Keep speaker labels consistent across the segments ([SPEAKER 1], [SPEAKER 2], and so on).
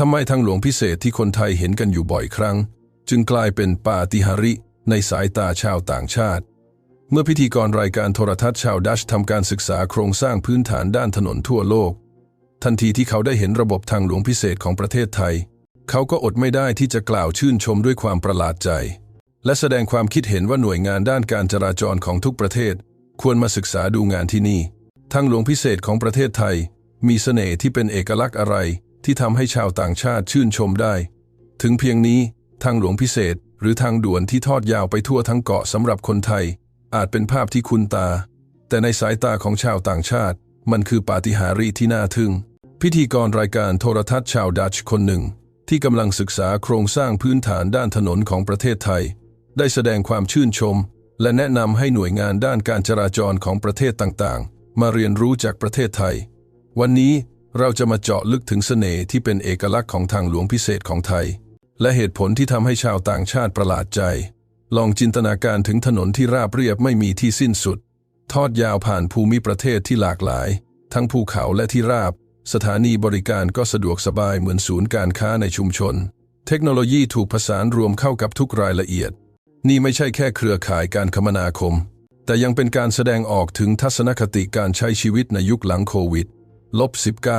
[SPEAKER 1] ทำไมทางหลวงพิเศษที่คนไทยเห็นกันอยู่บ่อยครั้ง จึงกลายเป็นปาฏิหาริย์ในสายตาชาวต่างชาติ เมื่อพิธีกรรายการโทรทัศน์ชาวดัชทำการศึกษาโครงสร้างพื้นฐานด้านถนนทั่วโลก ทันทีที่เขาได้เห็นระบบทางหลวงพิเศษของประเทศไทย เขาก็อดไม่ได้ที่จะกล่าวชื่นชมด้วยความประหลาดใจ และแสดงความคิดเห็นว่าหน่วยงานด้านการจราจรของทุกประเทศ ควรมาศึกษาดูงานที่นี่ ทางหลวงพิเศษของประเทศไทย มีเสน่ห์ที่เป็นเอกลักษณ์อะไร ที่ทำให้ชาวต่างชาติชื่นชมได้ ถึงเพียงนี้ทางหลวงพิเศษหรือทางด่วนที่ทอดยาวไปทั่วทั้งเกาะสำหรับคนไทย อาจเป็นภาพที่คุ้นตา แต่ในสายตาของชาวต่างชาติ มันคือปาฏิหาริย์ที่น่าทึ่ง พิธีกรรายการโทรทัศน์ชาวดัตช์คนหนึ่ง ที่กำลังศึกษาโครงสร้างพื้นฐานด้านถนนของประเทศไทย ได้แสดงความชื่นชม และแนะนำให้หน่วยงานด้านการจราจรของประเทศต่างๆ มาเรียนรู้จากประเทศไทย วันนี้ เราจะมาเจาะลึกถึงเสน่ห์ที่เป็นเอกลักษณ์ของทางหลวงพิเศษของไทย และเหตุผลที่ทำให้ชาวต่างชาติประหลาดใจ ลองจินตนาการถึงถนนที่ราบเรียบไม่มีที่สิ้นสุด ทอดยาวผ่านภูมิประเทศที่หลากหลาย ทั้งภูเขาและที่ราบ สถานีบริการก็สะดวกสบายเหมือนศูนย์การค้าในชุมชน เทคโนโลยีถูกผสานรวมเข้ากับทุกรายละเอียด นี่ไม่ใช่แค่เครือข่ายการคมนาคม แต่ยังเป็นการแสดงออกถึงทัศนคติการใช้ชีวิตในยุคหลังโควิด ลบ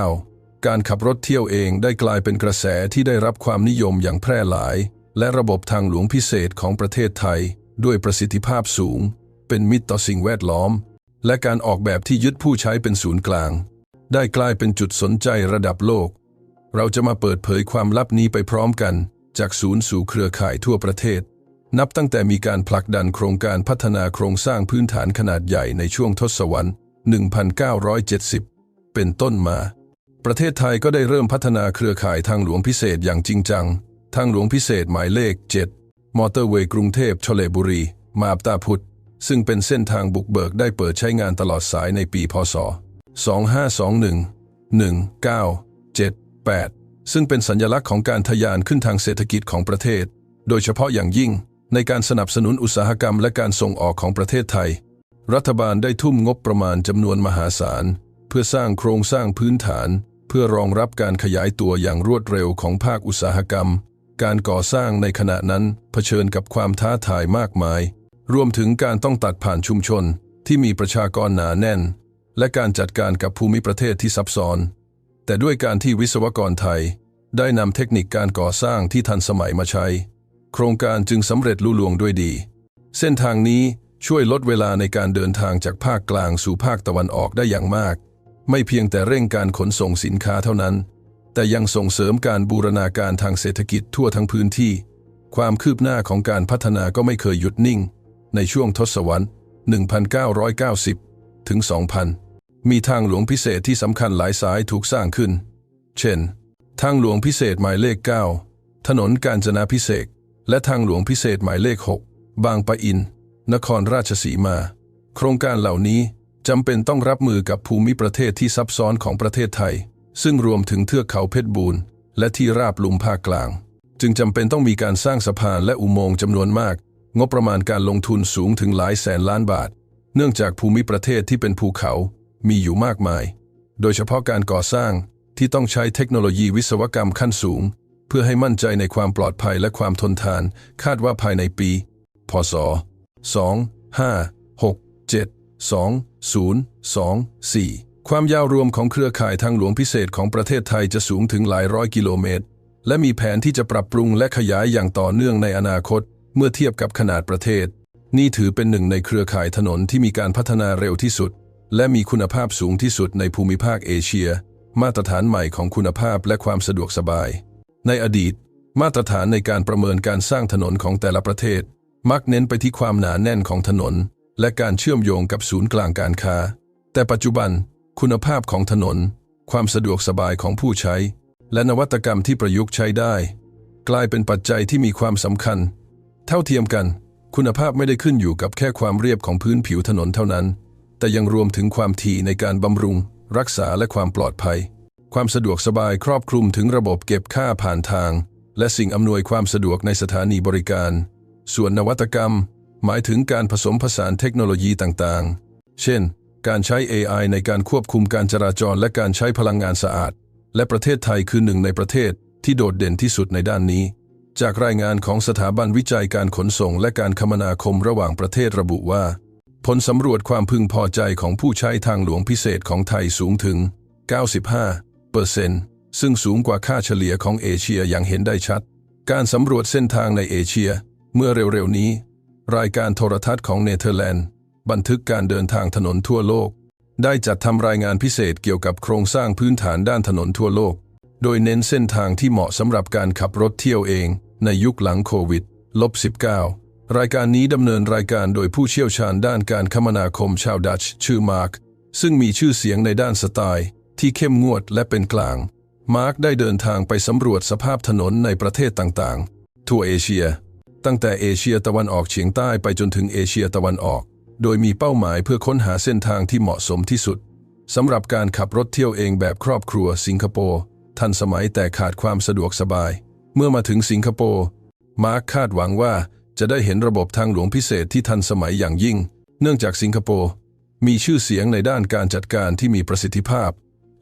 [SPEAKER 1] 19 การขับรถเที่ยวเองได้กลายเป็นกระแสที่ได้รับความนิยมอย่างแพร่หลาย และระบบทางหลวงพิเศษของประเทศไทย ด้วยประสิทธิภาพสูง เป็นมิตรต่อสิ่งแวดล้อม และการออกแบบที่ยึดผู้ใช้เป็นศูนย์กลาง ได้กลายเป็นจุดสนใจระดับโลก เราจะมาเปิดเผยความลับนี้ไปพร้อมกัน จากศูนย์สู่เครือข่ายทั่วประเทศ นับตั้งแต่มีการผลักดันโครงการพัฒนาโครงสร้างพื้นฐานขนาดใหญ่ในช่วงทศวรรษ 1970 เป็นต้นมา ประเทศไทยก็ได้เริ่มพัฒนาเครือข่ายทางหลวงพิเศษอย่างจริงจัง ทางหลวงพิเศษหมายเลข 7 มอเตอร์เวย์กรุงเทพชลบุรี มาบตาพุธซึ่งเป็นเส้นทางบุกเบิกได้เปิดใช้งานตลอดสายในปีพศ 2521 1978 ซึ่งเป็นสัญลักษณ์ของการทะยานขึ้นทางเศรษฐกิจของประเทศ โดยเฉพาะอย่างยิ่งในการสนับสนุนอุตสาหกรรมและการส่งออกของประเทศไทย รัฐบาลได้ทุ่มงบประมาณจำนวนมหาศาล เพื่อสร้างโครงสร้างพื้นฐาน เพื่อรองรับการขยายตัวอย่างรวดเร็วของภาคอุตสาหกรรม การก่อสร้างในขณะนั้นเผชิญกับความท้าทายมากมาย รวมถึงการต้องตัดผ่านชุมชนที่มีประชากรหนาแน่น และการจัดการกับภูมิประเทศที่ซับซ้อน แต่ด้วยการที่วิศวกรไทย ได้นำเทคนิคการก่อสร้างที่ทันสมัยมาใช้ โครงการจึงสำเร็จลุล่วงด้วยดี เส้นทางนี้ช่วยลดเวลาในการเดินทางจากภาคกลางสู่ภาคตะวันออกได้อย่างมาก ไม่เพียงแต่เร่งการขนส่งสินค้าเท่านั้น แต่ยังส่งเสริมการบูรณาการทางเศรษฐกิจทั่วทั้งพื้นที่ ความคืบหน้าของการพัฒนาก็ไม่เคยหยุดนิ่ง ในช่วงทศวรรษ 1990 ถึง 2000 มีทางหลวงพิเศษที่สำคัญหลายสายถูกสร้างขึ้น เช่น ทางหลวงพิเศษหมายเลข 9 ถนนกาญจนาพิเศษและทางหลวงพิเศษหมายเลข 6 บางปะอิน นครราชสีมา โครงการเหล่านี้ จำเป็นต้องรับมือกับภูมิประเทศที่ซับซ้อนของประเทศไทย ซึ่งรวมถึงเทือกเขาเพชรบูรณ์และที่ราบลุ่มภาคกลาง จึงจำเป็นต้องมีการสร้างสะพานและอุโมงค์จำนวนมาก งบประมาณการลงทุนสูงถึงหลายแสนล้านบาท เนื่องจากภูมิประเทศที่เป็นภูเขามีอยู่มากมาย โดยเฉพาะการก่อสร้างที่ต้องใช้เทคโนโลยีวิศวกรรมขั้นสูง เพื่อให้มั่นใจในความปลอดภัยและความทนทาน คาดว่าภายในปี พศ 2 5 6 7 2 0 2 4 ความยาวรวมของเครือข่ายทางหลวงพิเศษของประเทศไทยจะสูงถึงหลายร้อยกิโลเมตร และมีแผนที่จะปรับปรุงและขยายอย่างต่อเนื่องในอนาคต เมื่อเทียบกับขนาดประเทศ นี่ถือเป็นหนึ่งในเครือข่ายถนนที่มีการพัฒนาเร็วที่สุด และมีคุณภาพสูงที่สุดในภูมิภาคเอเชีย มาตรฐานใหม่ของคุณภาพและความสะดวกสบาย ในอดีต มาตรฐานในการประเมินการสร้างถนนของแต่ละประเทศ มักเน้นไปที่ความหนาแน่นของถนน และการเชื่อมโยงกับศูนย์กลางการค้า แต่ปัจจุบันคุณภาพของถนน ความสะดวกสบายของผู้ใช้ และนวัตกรรมที่ประยุกต์ใช้ได้ กลายเป็นปัจจัยที่มีความสำคัญ เท่าเทียมกัน คุณภาพไม่ได้ขึ้นอยู่กับแค่ความเรียบของพื้นผิวถนนเท่านั้น แต่ยังรวมถึงความถี่ในการบำรุง รักษาและความปลอดภัย ความสะดวกสบายครอบคลุมถึงระบบเก็บค่าผ่านทาง และสิ่งอำนวยความสะดวกในสถานีบริการ ส่วนนวัตกรรม หมายถึงการผสมผสานเทคโนโลยีต่างๆ เช่น การใช้ AI ในการควบคุมการจราจรและการใช้พลังงานสะอาด และประเทศไทยคือหนึ่งในประเทศที่โดดเด่นที่สุดในด้านนี้ จากรายงานของสถาบันวิจัยการขนส่งและการคมนาคมระหว่างประเทศระบุว่า ผลสำรวจความพึงพอใจของผู้ใช้ทางหลวงพิเศษของไทยสูงถึง 95เปอร์เซนต์ซึ่งสูงกว่าค่าเฉลี่ยของเอเชียอย่างเห็นได้ชัด การสำรวจเส้นทางในเอเชีย เมื่อเร็วๆนี้ รายการโทรทัศน์ของเนเธอร์แลนด์ บันทึกการเดินทางถนนทั่วโลก ได้จัดทำรายงานพิเศษเกี่ยวกับโครงสร้างพื้นฐานด้านถนนทั่วโลก โดยเน้นเส้นทางที่เหมาะสำหรับการขับรถเที่ยวเองในยุคหลังโควิดลบ19รายการนี้ดำเนินรายการโดยผู้เชี่ยวชาญด้านการคมนาคมชาวดัตช์ชื่อมาร์คซึ่งมีชื่อเสียงในด้านสไตล์ ที่เข้มงวดและเป็นกลาง มาร์คได้เดินทางไปสำรวจสภาพถนนในประเทศต่างๆ ทั่วเอเชีย ตั้งแต่เอเชียตะวันออกเฉียงใต้ไปจนถึงเอเชียตะวันออก โดยมีเป้าหมายเพื่อค้นหาเส้นทางที่เหมาะสมที่สุดสำหรับการขับรถเที่ยวเองแบบครอบครัวสิงคโปร์ทันสมัยแต่ขาดความสะดวกสบาย เมื่อมาถึงสิงคโปร์มาร์คคาดหวังว่าจะได้เห็นระบบทางหลวงพิเศษที่ทันสมัยอย่างยิ่ง เนื่องจากสิงคโปร์มีชื่อเสียงในด้านการจัดการที่มีประสิทธิภาพ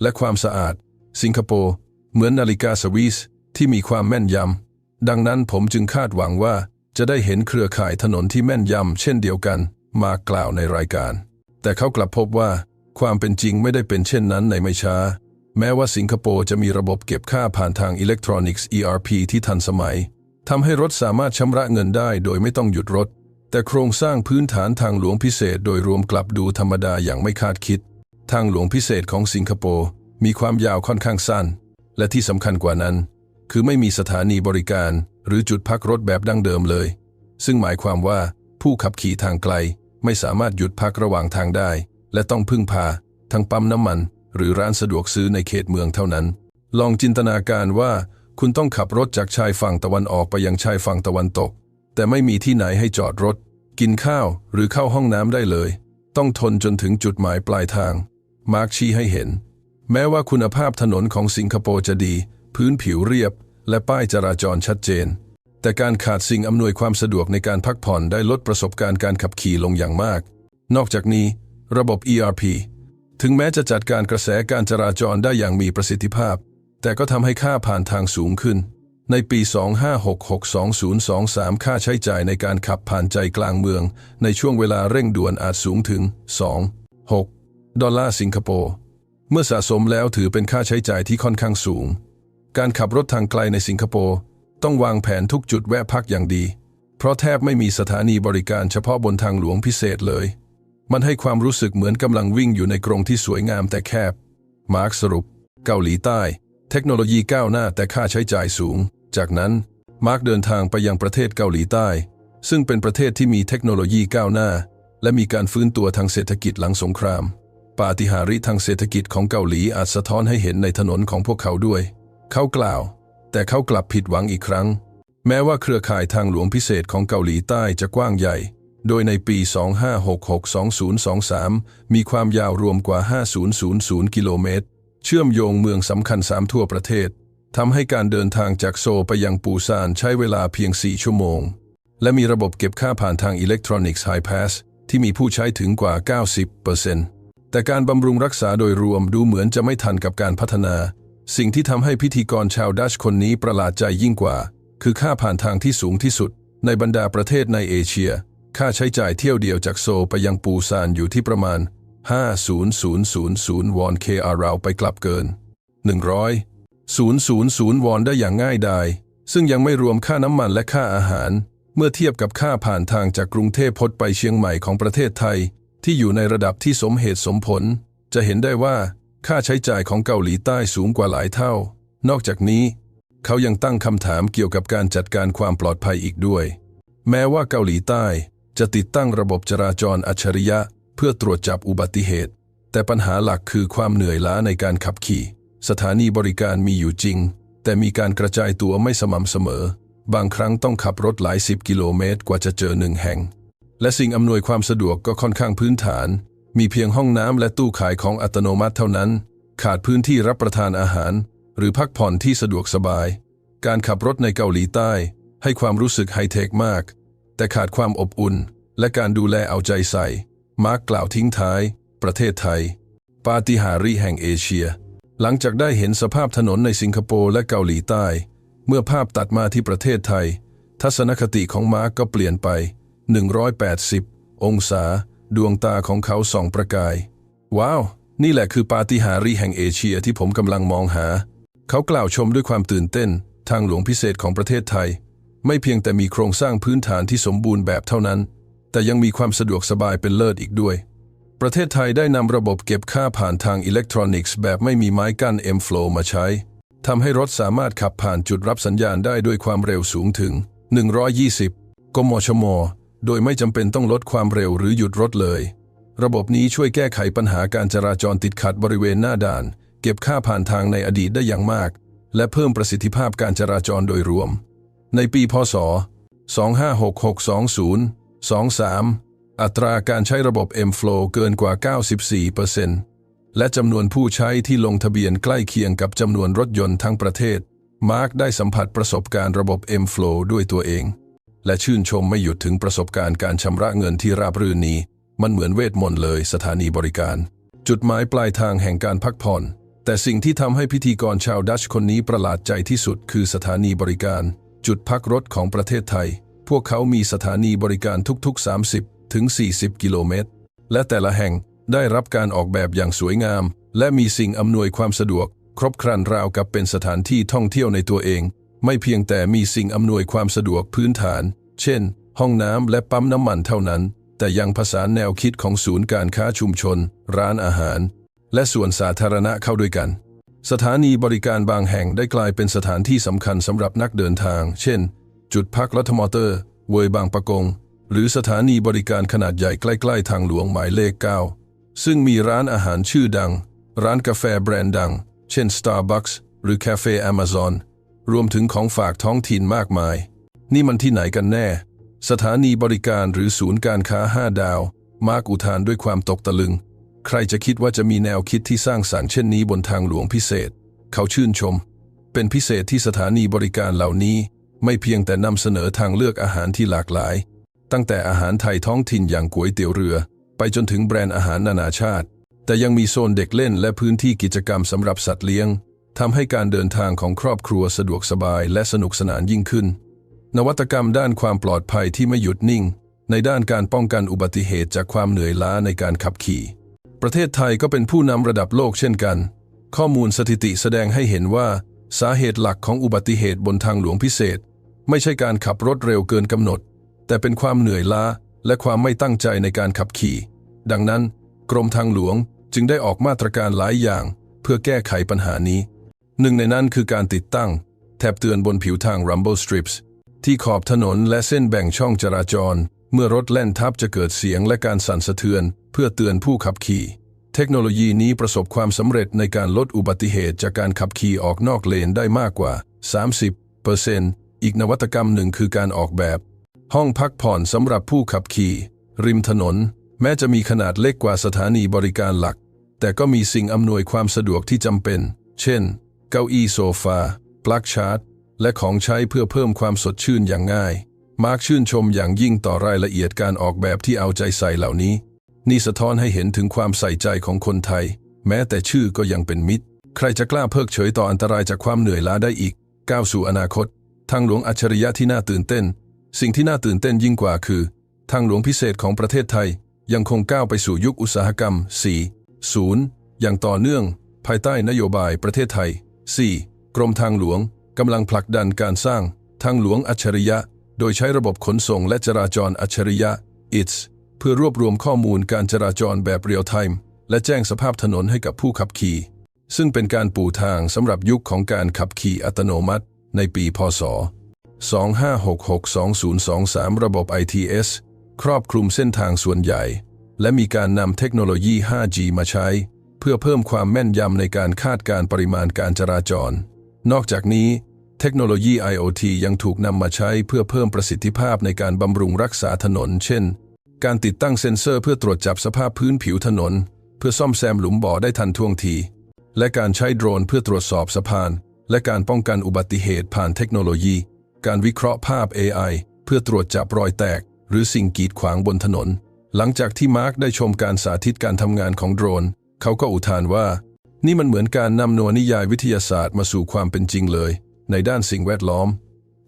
[SPEAKER 1] และความสะอาด สิงคโปร์เหมือนนาฬิกาสวิสที่มีความแม่นยำ ดังนั้นผมจึงคาดหวังว่าจะได้เห็นเครือข่ายถนนที่แม่นยำเช่นเดียวกันมากล่าวในรายการ แต่เขากลับพบว่า ความเป็นจริงไม่ได้เป็นเช่นนั้นในไม่ช้า แม้ว่าสิงคโปร์จะมีระบบเก็บค่าผ่านทางอิเล็กทรอนิกส์ ERP ที่ทันสมัยทำให้รถสามารถชำระเงินได้โดยไม่ต้องหยุดรถ แต่โครงสร้างพื้นฐานทางหลวงพิเศษโดยรวมกลับดูธรรมดาอย่างไม่คาดคิด ทางหลวงพิเศษของสิงคโปร์มีความยาวค่อนข้างสั้น และที่สำคัญกว่านั้น คือไม่มีสถานีบริการหรือจุดพักรถแบบดั้งเดิมเลย ซึ่งหมายความว่าผู้ขับขี่ทางไกลไม่สามารถหยุดพักระหว่างทางได้ และต้องพึ่งพาทั้งปั๊มน้ำมัน หรือร้านสะดวกซื้อในเขตเมืองเท่านั้น ลองจินตนาการว่าคุณต้องขับรถจากชายฝั่งตะวันออกไปยังชายฝั่งตะวันตก แต่ไม่มีที่ไหนให้จอดรถ กินข้าวหรือเข้าห้องน้ำได้เลย ต้องทนจนถึงจุดหมายปลายทาง มาร์กชี้ให้เห็น แม้ว่าคุณภาพถนนของสิงคโปร์จะดี พื้นผิวเรียบ และป้ายจราจรชัดเจน แต่การขาดสิ่งอำนวยความสะดวกในการพักผ่อนได้ลดประสบการณ์การขับขี่ลงอย่างมาก นอกจากนี้ ระบบ ERP ถึงแม้จะจัดการกระแสการจราจรได้อย่างมีประสิทธิภาพ แต่ก็ทำให้ค่าผ่านทางสูงขึ้น ในปี 2566-2023 ค่าใช้จ่ายในการขับผ่านใจกลางเมือง ในช่วงเวลาเร่งด่วนอาจสูงถึง 2.6 ดอลลาร์สิงคโปร์ เมื่อสะสมแล้วถือเป็นค่าใช้จ่ายที่ค่อนข้างสูง การขับรถทางไกลในสิงคโปร์ ต้องวางแผนทุกจุดแวะพักอย่างดี เพราะแทบไม่มีสถานีบริการเฉพาะบนทางหลวงพิเศษเลย มันให้ความรู้สึกเหมือนกำลังวิ่งอยู่ในกรงที่สวยงามแต่แคบ มาร์กสรุป เกาหลีใต้ เทคโนโลยีก้าวหน้าแต่ค่าใช้จ่ายสูง จากนั้นมาร์กเดินทางไปยังประเทศเกาหลีใต้ ซึ่งเป็นประเทศที่มีเทคโนโลยีก้าวหน้า และมีการฟื้นตัวทางเศรษฐกิจหลังสงคราม ปาฏิหาริย์ทางเศรษฐกิจของเกาหลีอาจสะท้อนให้เห็นในถนนของพวกเขาด้วย เขากล่าว แต่เขากลับผิดหวังอีกครั้ง แม้ว่าเครือข่ายทางหลวงพิเศษของเกาหลีใต้จะกว้างใหญ่ โดยในปี 2566-2023 มีความยาวรวมกว่า 5000 กิโลเมตร เชื่อมโยงเมืองสำคัญสามทั่วประเทศทำให้การเดินทางจากโซไปยังปูซานใช้เวลาเพียง 4 ชั่วโมง และมีระบบเก็บค่าผ่านทางอิเล็กทรอนิกส์ไฮพาสที่มีผู้ใช้ถึงกว่า 90%แต่การบำรุงรักษาโดยรวมดูเหมือนจะไม่ทันกับการพัฒนา สิ่งที่ทำให้พิธีกรชาวดัชคนนี้ประหลาดใจยิ่งกว่า คือค่าผ่านทางที่สูงที่สุด ในบรรดาประเทศในเอเชีย ค่าใช้จ่ายเที่ยวเดียวจากโซไปยังปูซานอยู่ที่ประมาณ 50,000 วอน KR ราวไปกลับเกิน 100 000 วอนได้อย่างง่ายดาย ซึ่งยังไม่รวมค่าน้ำมันและค่าอาหาร เมื่อเทียบกับค่าผ่านทางจากกรุงเทพพดไปเชียงใหม่ของประเทศไทย ที่อยู่ในระดับที่สมเหตุสมผล จะเห็นได้ว่า ค่าใช้จ่ายของเกาหลีใต้สูงกว่าหลายเท่า นอกจากนี้ เขายังตั้งคำถามเกี่ยวกับการจัดการความปลอดภัยอีกด้วย แม้ว่าเกาหลีใต้จะติดตั้งระบบจราจรอัจฉริยะ เพื่อตรวจจับอุบัติเหตุ แต่ปัญหาหลักคือความเหนื่อยล้าในการขับขี่ สถานีบริการมีอยู่จริง แต่มีการกระจายตัวไม่สม่ำเสมอ บางครั้งต้องขับรถหลายสิบกิโลเมตรกว่าจะเจอหนึ่งแห่ง และสิ่งอำนวยความสะดวกก็ค่อนข้างพื้นฐาน มีเพียงห้องน้ำและตู้ขายของอัตโนมัติเท่านั้น ขาดพื้นที่รับประทานอาหาร หรือพักผ่อนที่สะดวกสบาย การขับรถในเกาหลีใต้ ให้ความรู้สึกไฮเทคมาก แต่ขาดความอบอุ่น และการดูแลเอาใจใส่ มาร์กกล่าวทิ้งท้าย ประเทศไทย ปาฏิหาริย์แห่งเอเชีย หลังจากได้เห็นสภาพถนนในสิงคโปร์และเกาหลีใต้ เมื่อภาพตัดมาที่ประเทศไทย ทัศนคติของมาร์กก็เปลี่ยนไป 180 องศา ดวงตาของเขาส่องประกาย ว้าว นี่แหละคือปาฏิหาริย์แห่งเอเชียที่ผมกำลังมองหา เขากล่าวชมด้วยความตื่นเต้น ทางหลวงพิเศษของประเทศไทย ไม่เพียงแต่มีโครงสร้างพื้นฐานที่สมบูรณ์แบบเท่านั้น แต่ยังมีความสะดวกสบายเป็นเลิศอีกด้วย ประเทศไทยได้นำระบบเก็บค่าผ่านทางอิเล็กทรอนิกส์แบบไม่มีไม้กั้น M-Flow มาใช้ทำให้รถสามารถขับผ่านจุดรับสัญญาณได้ด้วยความเร็วสูงถึง 120 กมชม โดยไม่จำเป็นต้องลดความเร็วหรือหยุดรถเลย ระบบนี้ช่วยแก้ไขปัญหาการจราจรติดขัดบริเวณหน้าด่าน เก็บค่าผ่านทางในอดีตได้อย่างมาก และเพิ่มประสิทธิภาพการจราจรโดยรวม ในปีพศ 256620 23 อัตราการใช้ระบบ M-Flow เกินกว่า 94%และจำนวนผู้ใช้ที่ลงทะเบียนใกล้เคียงกับจำนวนรถยนต์ทั้งประเทศ มาร์กได้สัมผัสประสบการณ์ระบบ M-Flow ด้วยตัวเอง และชื่นชมไม่หยุดถึงประสบการณ์การชำระเงินที่ราบรื่นนี้ มันเหมือนเวทมนต์เลยสถานีบริการ จุดหมายปลายทางแห่งการพักผ่อน แต่สิ่งที่ทำให้พิธีกรชาวดัชคนนี้ประหลาดใจที่สุดคือสถานีบริการ จุดพักรถของประเทศไทย พวกเขามีสถานีบริการทุกๆ 30 ถึง 40 กิโลเมตร และแต่ละแห่งได้รับการออกแบบอย่างสวยงาม และมีสิ่งอำนวยความสะดวก ครบครันราวกับเป็นสถานที่ท่องเที่ยวในตัวเอง ไม่เพียงแต่มีสิ่งอำนวยความสะดวกพื้นฐาน เช่น ห้องน้ำและปั๊มน้ำมันเท่านั้น แต่ยังผสานแนวคิดของศูนย์การค้าชุมชน ร้านอาหาร และส่วนสาธารณะเข้าด้วยกัน สถานีบริการบางแห่งได้กลายเป็นสถานที่สำคัญสำหรับนักเดินทาง เช่น จุดพักรถมอเตอร์ เวยบางปะกง หรือสถานีบริการขนาดใหญ่ใกล้ ๆ ทางหลวงหมายเลข 9 ซึ่งมีร้านอาหารชื่อดัง ร้านกาแฟแบรนด์ดัง เช่น Starbucks หรือ Cafe Amazon รวมถึงของฝากท้องถิ่นมากมาย นี่มันที่ไหนกันแน่ สถานีบริการหรือศูนย์การค้าห้าดาว มาร์กอุทานด้วยความตกตะลึง ใครจะคิดว่าจะมีแนวคิดที่สร้างสรรค์เช่นนี้บนทางหลวงพิเศษ เขาชื่นชม เป็นพิเศษที่สถานีบริการเหล่านี้ ไม่เพียงแต่นำเสนอทางเลือกอาหารที่หลากหลาย ตั้งแต่อาหารไทยท้องถิ่นอย่างก๋วยเตี๋ยวเรือ ไปจนถึงแบรนด์อาหารนานาชาติ แต่ยังมีโซนเด็กเล่นและพื้นที่กิจกรรมสำหรับสัตว์เลี้ยง ทำให้การเดินทางของครอบครัวสะดวกสบายและสนุกสนานยิ่งขึ้น นวัตกรรมด้านความปลอดภัยที่ไม่หยุดนิ่ง ในด้านการป้องกันอุบัติเหตุจากความเหนื่อยล้าในการขับขี่ ประเทศไทยก็เป็นผู้นำระดับโลกเช่นกัน ข้อมูลสถิติแสดงให้เห็นว่า สาเหตุหลักของอุบัติเหตุบนทางหลวงพิเศษ ไม่ใช่การขับรถเร็วเกินกำหนด แต่เป็นความเหนื่อยล้าและความไม่ตั้งใจในการขับขี่ ดังนั้น กรมทางหลวงจึงได้ออกมาตรการหลายอย่าง เพื่อแก้ไขปัญหานี้ หนึ่งในนั้นคือการติดตั้ง แถบเตือนบนผิวทาง Rumble Strips ที่ขอบถนนและเส้นแบ่งช่องจราจร เมื่อรถแล่นทับจะเกิดเสียงและการสั่นสะเทือน เพื่อเตือนผู้ขับขี่ เทคโนโลยีนี้ประสบความสำเร็จในการลดอุบัติเหตุจากการขับขี่ออกนอกเลนได้มากกว่า 30%อีกนวัตกรรมหนึ่งคือการออกแบบ ห้องพักผ่อนสำหรับผู้ขับขี่ ริมถนน แม้จะมีขนาดเล็กกว่าสถานีบริการหลัก แต่ก็มีสิ่งอำนวยความสะดวกที่จำเป็น เช่น เก้าอี้โซฟา ปลั๊กชาร์จ และของใช้เพื่อเพิ่มความสดชื่นอย่างง่าย มาร์กชื่นชมอย่างยิ่งต่อรายละเอียดการออกแบบที่เอาใจใส่เหล่านี้ นี่สะท้อนให้เห็นถึงความใส่ใจของคนไทย แม้แต่ชื่อก็ยังเป็นมิตร ใครจะกล้าเพิกเฉยต่ออันตรายจากความเหนื่อยล้าได้อีก ก้าวสู่อนาคต ทางหลวงอัจฉริยะที่น่าตื่นเต้น สิ่งที่น่าตื่นเต้นยิ่งกว่าคือ ทางหลวงพิเศษของประเทศไทย ยังคงก้าวไปสู่ยุคอุตสาหกรรม 4.0 อย่างต่อเนื่อง ภายใต้นโยบายประเทศไทย 4. กรมทางหลวงกำลังผลักดันการสร้างทางหลวงอัจฉริยะ โดยใช้ระบบขนส่งและจราจรอัจฉริยะ ITS เพื่อรวบรวมข้อมูลการจราจรแบบเรียลไทม์และแจ้งสภาพถนนให้กับผู้ขับขี่ ซึ่งเป็นการปูทางสำหรับยุคของการขับขี่อัตโนมัติ ในปี พศ 2566-2023 ระบบ ITS ครอบคลุมเส้นทางส่วนใหญ่ และมีการนำเทคโนโลยี 5G มาใช้ เพื่อเพิ่มความแม่นยำในการคาดการปริมาณการจราจร นอกจากนี้ เทคโนโลยี IoT ยังถูกนำมาใช้เพื่อเพิ่มประสิทธิภาพในการบำรุงรักษาถนน เช่น การติดตั้งเซ็นเซอร์เพื่อตรวจจับสภาพพื้นผิวถนน เพื่อซ่อมแซมหลุมบ่อได้ทันท่วงที และการใช้โดรนเพื่อตรวจสอบสะพาน และการป้องกันอุบัติเหตุผ่านเทคโนโลยี การวิเคราะห์ภาพ AI เพื่อตรวจจับรอยแตก หรือสิ่งกีดขวางบนถนน หลังจากที่มาร์กได้ชมการสาธิตการทำงานของโดรน เขาก็อุทานว่า นี่มันเหมือนการนำนวนิยายวิทยาศาสตร์มาสู่ความเป็นจริงเลย ในด้านสิ่งแวดล้อม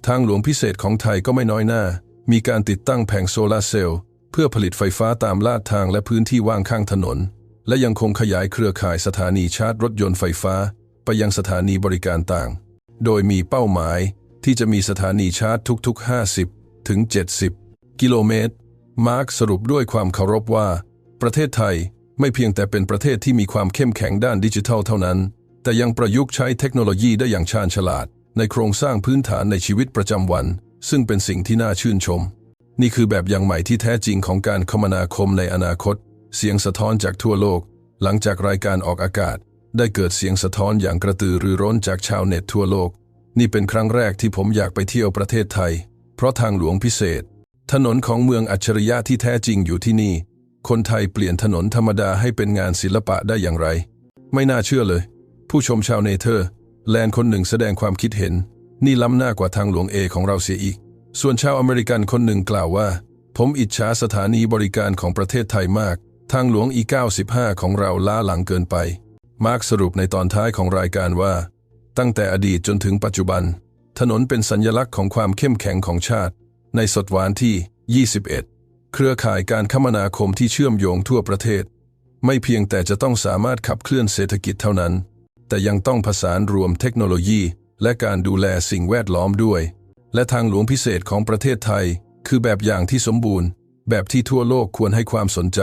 [SPEAKER 1] ทางหลวงพิเศษของไทยก็ไม่น้อยหน้า มีการติดตั้งแผงโซลาร์เซลล์เพื่อผลิตไฟฟ้าตามลาดทางและพื้นที่ว่างข้างถนน และยังคงขยายเครือข่ายสถานีชาร์จรถยนต์ไฟฟ้า ไปยังสถานีบริการต่าง โดยมีเป้าหมายที่จะมีสถานีชาร์จทุกๆ 50 ถึง 70 กิโลเมตร มาร์กสรุปด้วยความเคารพว่า ประเทศไทย ไม่เพียงแต่เป็นประเทศที่มีความเข้มแข็งด้านดิจิทัลเท่านั้น แต่ยังประยุกต์ใช้เทคโนโลยีได้อย่างชาญฉลาด ในโครงสร้างพื้นฐานในชีวิตประจำวัน ซึ่งเป็นสิ่งที่น่าชื่นชม นี่คือแบบอย่างใหม่ที่แท้จริงของการคมนาคมในอนาคต เสียงสะท้อนจากทั่วโลก หลังจากรายการออกอากาศ ได้เกิดเสียงสะท้อนอย่างกระตือรือร้นจากชาวเน็ตทั่วโลก นี่เป็นครั้งแรกที่ผมอยากไปเที่ยวประเทศไทย เพราะทางหลวงพิเศษ ถนนของเมืองอัจฉริยะที่แท้จริงอยู่ที่นี่ คนไทยเปลี่ยนถนนธรรมดาให้เป็นงานศิลปะได้อย่างไร ไม่น่าเชื่อเลย ผู้ชมชาวเนเธอร์ แลนด์คนหนึ่งแสดงความคิดเห็น นี่ล้ำหน้ากว่าทางหลวงเอของเราเสียอีก ส่วนชาวอเมริกันคนหนึ่งกล่าวว่า ผมอิจฉาสถานีบริการของประเทศไทยมาก ทางหลวงอี95ของเราล้าหลังเกินไป มาร์กสรุปในตอนท้ายของรายการว่า ตั้งแต่อดีตจนถึงปัจจุบัน ถนนเป็นสัญลักษณ์ของความเข้มแข็งของชาติ ในศตวรรษที่ 21 เครือข่ายการคมนาคมที่เชื่อมโยงทั่วประเทศ ไม่เพียงแต่จะต้องสามารถขับเคลื่อนเศรษฐกิจเท่านั้น แต่ยังต้องผสานรวมเทคโนโลยี และการดูแลสิ่งแวดล้อมด้วย และทางหลวงพิเศษของประเทศไทย คือแบบอย่างที่สมบูรณ์ แบบที่ทั่วโลกควรให้ความสนใจ